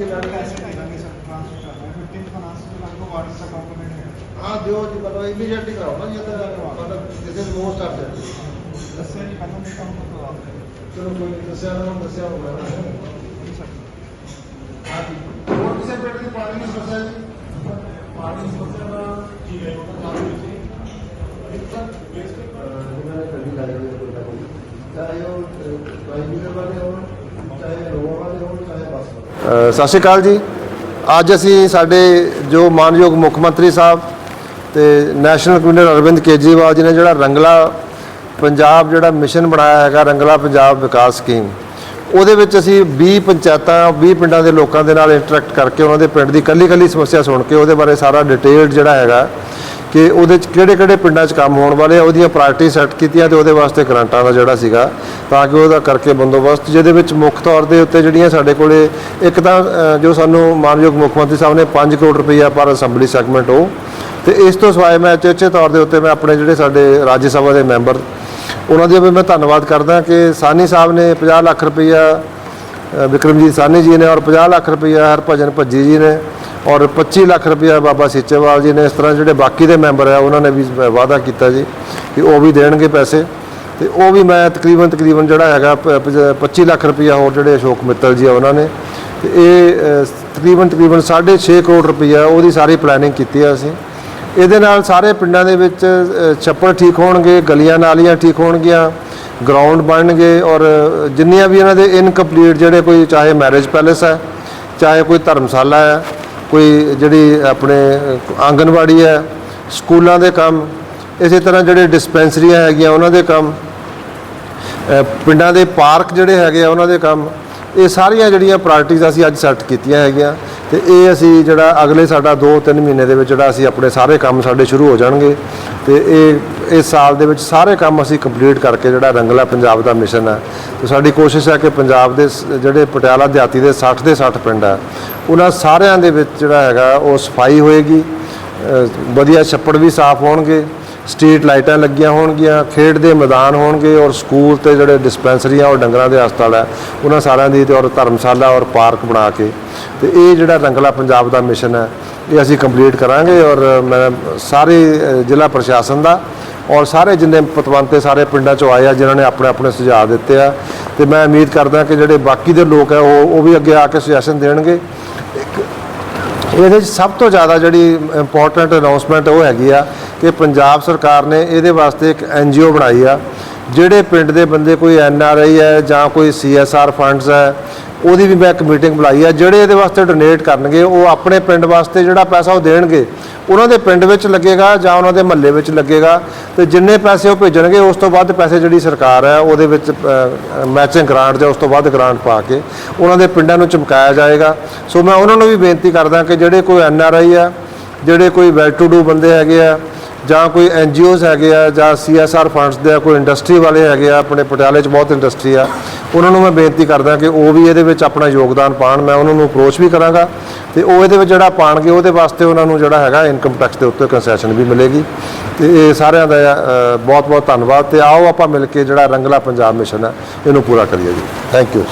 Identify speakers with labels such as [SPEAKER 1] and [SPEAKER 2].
[SPEAKER 1] ਦਿਲਾਂਗੇ ਐਸੇ ਦੇ ਦਾਂਗੇ ਸਰ ਟ੍ਰਾਂਸਫਰ ਕਰਨਾ 15 ਫਾਈਨਾਂਸ ਦੇ ਨਾਲ ਕੋ ਵਾਟਰ ਦਾ ਕੰਪੋਨੈਂਟ ਹੈ
[SPEAKER 2] ਹਾਂ ਦਿਓ ਜੀ ਮਤਲਬ ਇਮੀਡੀਏਟਲੀ ਕਰਾਓ ਨਾ ਜੇ ਤਾਂ ਮਤਲਬ ਕਿਸੇ ਨੂੰ ਮੋਸਟ ਆਫ
[SPEAKER 1] ਦੱਸਿਆ ਨਹੀਂ ਪਹਿਲਾਂ ਮੈਂ ਕੰਮ ਤੋਂ ਆ
[SPEAKER 2] ਚਲੋ ਕੋਈ ਨਹੀਂ ਦੱਸਿਆ ਨਾ ਹੁਣ ਦੱਸਿਆ ਹੋਊਗਾ
[SPEAKER 1] ਜੀ ਸਰ
[SPEAKER 2] ਹਾਂ ਜੀ ਹੋਰ ਕਿਸੇ ਪਿੰਡ ਦੀ ਪਾਣੀ
[SPEAKER 3] ਸਤਿ ਸ਼੍ਰੀ ਅਕਾਲ ਜੀ। ਅੱਜ ਅਸੀਂ ਸਾਡੇ ਜੋ ਮਾਨਯੋਗ ਮੁੱਖ ਮੰਤਰੀ ਸਾਹਿਬ ਤੇ ਨੈਸ਼ਨਲ ਕਮਿਸ਼ਨਰ ਅਰਵਿੰਦ ਕੇਜਰੀਵਾਲ ਜੀ ਨੇ ਜਿਹੜਾ ਰੰਗਲਾ ਪੰਜਾਬ ਜਿਹੜਾ ਮਿਸ਼ਨ ਬਣਾਇਆ ਹੈਗਾ, ਰੰਗਲਾ ਪੰਜਾਬ ਵਿਕਾਸ ਸਕੀਮ, ਉਹਦੇ ਵਿੱਚ ਅਸੀਂ 20 ਪੰਚਾਇਤਾਂ 20 ਪਿੰਡਾਂ ਦੇ ਲੋਕਾਂ ਦੇ ਨਾਲ ਇੰਟਰੈਕਟ ਕਰਕੇ ਉਹਨਾਂ ਦੇ ਪਿੰਡ ਦੀ ਕੱਲੀ ਕੱਲੀ ਸਮੱਸਿਆ ਸੁਣ ਕੇ ਉਹਦੇ ਬਾਰੇ ਸਾਰਾ ਡਿਟੇਲਡ ਜਿਹੜਾ ਹੈਗਾ ਕਿ ਉਹਦੇ ਚ ਕਿਹੜੇ ਕਿਹੜੇ ਪਿੰਡਾਂ 'ਚ ਕੰਮ ਹੋਣ ਵਾਲੇ ਆ ਉਹਦੀਆਂ ਪ੍ਰਾਇਰਟੀ ਸੈੱਟ ਕੀਤੀਆਂ ਤੇ ਉਹਦੇ ਵਾਸਤੇ ਗ੍ਰਾਂਟਾਂ ਦਾ ਜਿਹੜਾ ਸੀਗਾ ਤਾਂ ਕਿ ਉਹਦਾ ਕਰਕੇ ਬੰਦੋਬਸਤ ਜਿਹਦੇ ਵਿੱਚ ਮੁੱਖ ਤੌਰ ਦੇ ਉੱਤੇ ਜਿਹੜੀਆਂ ਸਾਡੇ ਕੋਲੇ ਇੱਕ ਤਾਂ ਅ, ਜੋ ਸਾਨੂੰ ਮਾਨਯੋਗ ਮੁੱਖ ਮੰਤਰੀ ਸਾਹਿਬ ਨੇ 5 ਕਰੋੜ ਰੁਪਈਆ ਪਰ ਅਸੈਂਬਲੀ ਸੈਗਮੈਂਟ ਉਹ ਤੇ ਇਸ ਤੋਂ ਸਿਵਾਏ ਮੈਂ ਚੇਚੇ ਤੌਰ ਦੇ ਉੱਤੇ ਮੈਂ ਆਪਣੇ ਜਿਹੜੇ ਸਾਡੇ ਰਾਜ ਸਭਾ ਦੇ ਮੈਂਬਰ ਉਹਨਾਂ ਦਾ ਵੀ ਮੈਂ ਧੰਨਵਾਦ ਕਰਦਾ ਕਿ ਸਾਨੀ ਸਾਹਿਬ ਨੇ 50 ਲੱਖ ਰੁਪਈਆ ਅ, ਵਿਕਰਮਜੀਤ ਸਾਨੀ ਜੀ ਨੇ ਔਰ 50 ਲੱਖ ਰੁਪਈਆ ਹਰਭਜਨ ਭੱਜੀ ਜੀ ਨੇ ਔਰ 25 ਲੱਖ ਰੁਪਇਆ ਬਾਬਾ ਸੀਚੇਵਾਲ ਜੀ ਨੇ ਇਸ ਤਰ੍ਹਾਂ ਜਿਹੜੇ ਬਾਕੀ ਦੇ ਮੈਂਬਰ ਆ ਉਹਨਾਂ ਨੇ ਵੀ ਵਾਅਦਾ ਕੀਤਾ ਜੀ ਕਿ ਉਹ ਵੀ ਦੇਣਗੇ ਪੈਸੇ। ਤੇ ਉਹ ਵੀ ਮੈਂ ਤਕਰੀਬਨ ਤਕਰੀਬਨ ਜਿਹੜਾ ਹੈਗਾ ਪ- 25 ਲੱਖ ਰੁਪਈਆ ਹੋਰ ਜਿਹੜੇ ਅਸ਼ੋਕ ਮਿੱਤਲ ਜੀ ਆ ਉਹਨਾਂ ਨੇ। ਤੇ ਇਹ ਅ, ਤਕਰੀਬਨ ਤਕਰੀਬਨ 6.5 ਕਰੋੜ ਰੁਪਈਆ ਉਹਦੀ ਸਾਰੀ ਪਲੈਨਿੰਗ ਕੀਤੀ ਆ ਅਸੀਂ। ਇਹਦੇ ਨਾਲ ਸਾਰੇ ਪਿੰਡਾਂ ਦੇ ਵਿੱਚ ਛੱਪੜ ਠੀਕ ਹੋਣਗੇ ਗਲੀਆਂ ਨਾਲੀਆਂ ਠੀਕ ਹੋਣਗੀਆਂ ਗਰਾਊਂਡ ਬਣਨਗੇ ਔਰ ਜਿੰਨੀਆਂ ਵੀ ਇਹਨਾਂ ਦੇ ਇਨਕੰਪਲੀਟ ਜਿਹੜੇ ਕੋਈ ਚਾਹੇ ਮੈਰਿਜ ਪੈਲੇਸ ਹੈ ਚਾਹੇ ਕੋਈ ਧਰਮਸ਼ਾਲਾ ਹੈ ਕੋਈ ਜਿਹੜੀ ਆਪਣੇ ਅ, ਆਂਗਣਵਾੜੀ ਹੈ ਸਕੂਲਾਂ ਦੇ ਕੰਮ ਇਸੇ ਤਰ੍ਹਾਂ ਜਿਹੜੇ ਡਿਸਪੈਂਸਰੀਆਂ ਹੈਗੀਆਂ ਉਹਨਾਂ ਦੇ ਕੰਮ ਪਿੰਡਾਂ ਦੇ ਪਾਰਕ ਜਿਹੜੇ ਹੈਗੇ ਆ ਉਹਨਾਂ ਦੇ ਕੰਮ ਇਹ ਸਾਰੀਆਂ ਜਿਹੜੀਆਂ ਪ੍ਰਾਇਰਟੀਜ਼ ਅਸੀਂ ਅੱਜ ਸੈੱਟ ਕੀਤੀਆਂ ਹੈਗੀਆਂ। ਤੇ ਇਹ ਅਸੀਂ ਜਿਹੜਾ ਅਗਲੇ ਸਾਡਾ 2-3 ਮਹੀਨੇ ਦੇ ਵਿੱਚ ਜਿਹੜਾ ਅਸੀਂ ਆਪਣੇ ਸਾਰੇ ਕੰਮ ਸਾਡੇ ਸ਼ੁਰੂ ਹੋ ਜਾਣਗੇ ਤੇ ਇਹ, ਇਸ ਸਾਲ ਦੇ ਵਿੱਚ ਸਾਰੇ ਕੰਮ ਅਸੀਂ ਕੰਪਲੀਟ ਕਰਕੇ ਜਿਹੜਾ ਰੰਗਲਾ ਪੰਜਾਬ ਦਾ ਮਿਸ਼ਨ ਹੈ ਤੇ ਸਾਡੀ ਕੋਸ਼ਿਸ਼ ਹੈ ਕਿ ਪੰਜਾਬ ਦੇ ਸ- ਜਿਹੜੇ ਪਟਿਆਲਾ ਦਿਹਾਤੀ ਦੇ 60 ਦੇ 60 ਪਿੰਡ ਹੈ ਉਹਨਾਂ ਸਾਰਿਆਂ ਦੇ ਵਿੱਚ ਜਿਹੜਾ ਹੈਗਾ ਉਹ ਸਫ਼ਾਈ ਹੋਏਗੀ ਵਧੀਆ ਛੱਪੜ ਵੀ ਸਾਫ਼ ਹੋਣਗੇ, ਸਟਰੀਟ ਲਾਈਟਾਂ ਲੱਗੀਆਂ ਹੋਣਗੀਆਂ, ਖੇਡ ਦੇ ਮੈਦਾਨ ਹੋਣਗੇ ਔਰ ਸਕੂਲ ਤੇ ਜਿਹੜੇ ਡਿਸਪੈਂਸਰੀਆਂ ਔਰ ਡੰਗਰਾਂ ਦੇ ਹਸਪਤਾਲ ਹੈ ਉਹਨਾਂ ਸਾਰਿਆਂ ਦੀ ਤੇ ਔਰ ਧਰਮਸ਼ਾਲਾ ਔਰ ਪਾਰਕ ਬਣਾ ਕੇ ਤੇ ਇਹ ਜਿਹੜਾ ਰੰਗਲਾ ਪੰਜਾਬ ਦਾ ਮਿਸ਼ਨ ਹੈ, ਇਹ ਅਸੀਂ ਕੰਪਲੀਟ ਕਰਾਂਗੇ ਔਰ ਮੈਂ ਸਾਰੇ ਜ਼ਿਲ੍ਹਾ ਪ੍ਰਸ਼ਾਸਨ ਦਾ ਔਰ ਸਾਰੇ ਜਿੰਨੇ ਪਤਵੰਤੇ ਸਾਰੇ ਪਿੰਡਾਂ ਚੋਂ ਆਏ ਆ, ਜਿਨ੍ਹਾਂ ਨੇ ਆਪਣੇ ਆਪਣੇ ਸੁਝਾਅ ਦਿੱਤੇ ਆ, ਤੇ ਮੈਂ ਉਮੀਦ ਕਰਦਾ ਕਿ ਜਿਹੜੇ ਬਾਕੀ ਦੇ ਲੋਕ ਆ, ਉਹ ਉਹ ਵੀ ਅੱਗੇ ਆ ਕੇ ਸੁਜੈਸ਼ਨ ਦੇਣਗੇ। ਇਹਦੇ ਵਿੱਚ ਸਭ ਤੋਂ ਜ਼ਿਆਦਾ ਜਿਹੜੀ ਇੰਪੋਰਟੈਂਟ ਅਨਾਉਂਸਮੈਂਟ ਉਹ ਹੈਗੀ ਆ ਕਿ ਪੰਜਾਬ ਸਰਕਾਰ ਨੇ ਇਹਦੇ ਵਾਸਤੇ ਇੱਕ ਐਨਜੀਓ ਬਣਾਈ ਆ, ਜਿਹੜੇ ਪਿੰਡ ਦੇ ਬੰਦੇ ਕੋਈ ਐਨ ਆਰ ਆਈ ਹੈ ਜਾਂ ਕੋਈ ਸੀ ਐਸ ਆਰ ਫੰਡਸ ਹੈ ਉਹਦੀ ਵੀ ਮੈਂ ਇੱਕ ਮੀਟਿੰਗ ਬੁਲਾਈ ਆ, ਜਿਹੜੇ ਇਹਦੇ ਵਾਸਤੇ ਡੋਨੇਟ ਕਰਨਗੇ, ਉਹ ਆਪਣੇ ਪਿੰਡ ਵਾਸਤੇ ਜਿਹੜਾ ਪੈਸਾ ਉਹ ਦੇਣਗੇ, ਉਹਨਾਂ ਦੇ ਪਿੰਡ ਵਿੱਚ ਲੱਗੇਗਾ ਜਾਂ ਉਹਨਾਂ ਦੇ ਮਹੱਲੇ ਵਿੱਚ ਲੱਗੇਗਾ, ਤੇ ਜਿੰਨੇ ਪੈਸੇ ਉਹ ਭੇਜਣਗੇ, ਉਸ ਤੋਂ ਵੱਧ ਪੈਸੇ ਜਿਹੜੀ ਸਰਕਾਰ ਹੈ, ਉਹਦੇ ਵਿੱਚ ਮੈਚਿੰਗ ਗ੍ਰਾਂਟ ਜਾਂ ਉਸ ਤੋਂ ਵੱਧ ਗ੍ਰਾਂਟ ਪਾ ਕੇ ਉਹਨਾਂ ਦੇ ਪਿੰਡਾਂ ਨੂੰ ਚਮਕਾਇਆ ਜਾਏਗਾ। ਸੋ ਮੈਂ ਉਹਨਾਂ ਨੂੰ ਵੀ ਬੇਨਤੀ ਕਰਦਾ ਕਿ ਜਿਹੜੇ ਕੋਈ ਐਨ ਆਰ ਆਈ ਆ, ਜਿਹੜੇ ਕੋਈ ਵੈਲ ਟੂ ਡੂ ਬੰਦੇ ਹੈਗੇ ਆ, ਜਾਂ ਕੋਈ ਐਨ ਜੀ ਓਜ਼ ਹੈਗੇ ਆ, ਜਾਂ ਸੀ ਐਸ ਆਰ ਫੰਡਸ ਦੇ ਆ, ਕੋਈ ਇੰਡਸਟਰੀ ਵਾਲੇ ਹੈਗੇ ਆ, ਆਪਣੇ ਪਟਿਆਲੇ 'ਚ ਬਹੁਤ ਇੰਡਸਟਰੀ ਆ ਉਹਨਾਂ ਨੂੰ ਮੈਂ ਬੇਨਤੀ ਕਰਦਾ ਕਿ ਉਹ ਵੀ ਇਹਦੇ ਵਿੱਚ ਆਪਣਾ ਯੋਗਦਾਨ ਪਾਣ ਮੈਂ ਉਹਨਾਂ ਨੂੰ ਅਪਰੋਚ ਵੀ ਕਰਾਂਗਾ ਤੇ ਉਹ ਇਹਦੇ ਵਿੱਚ ਜਿਹੜਾ ਪਾਣਗੇ ਉਹਦੇ ਵਾਸਤੇ ਉਹਨਾਂ ਨੂੰ ਜਿਹੜਾ ਹੈਗਾ ਇਨਕਮ ਟੈਕਸ ਦੇ ਉੱਤੇ ਕੰਸੈਸ਼ਨ ਵੀ ਮਿਲੇਗੀ। ਤੇ ਇਹ ਸਾਰਿਆਂ ਦਾ ਬਹੁਤ ਬਹੁਤ ਧੰਨਵਾਦ ਤੇ ਆਓ ਆਪਾਂ ਮਿਲ ਕੇ ਜਿਹੜਾ ਰੰਗਲਾ ਪੰਜਾਬ ਮਿਸ਼ਨ ਹੈ, ਇਹਨੂੰ ਪੂਰਾ ਕਰੀਏ ਜੀ। Thank you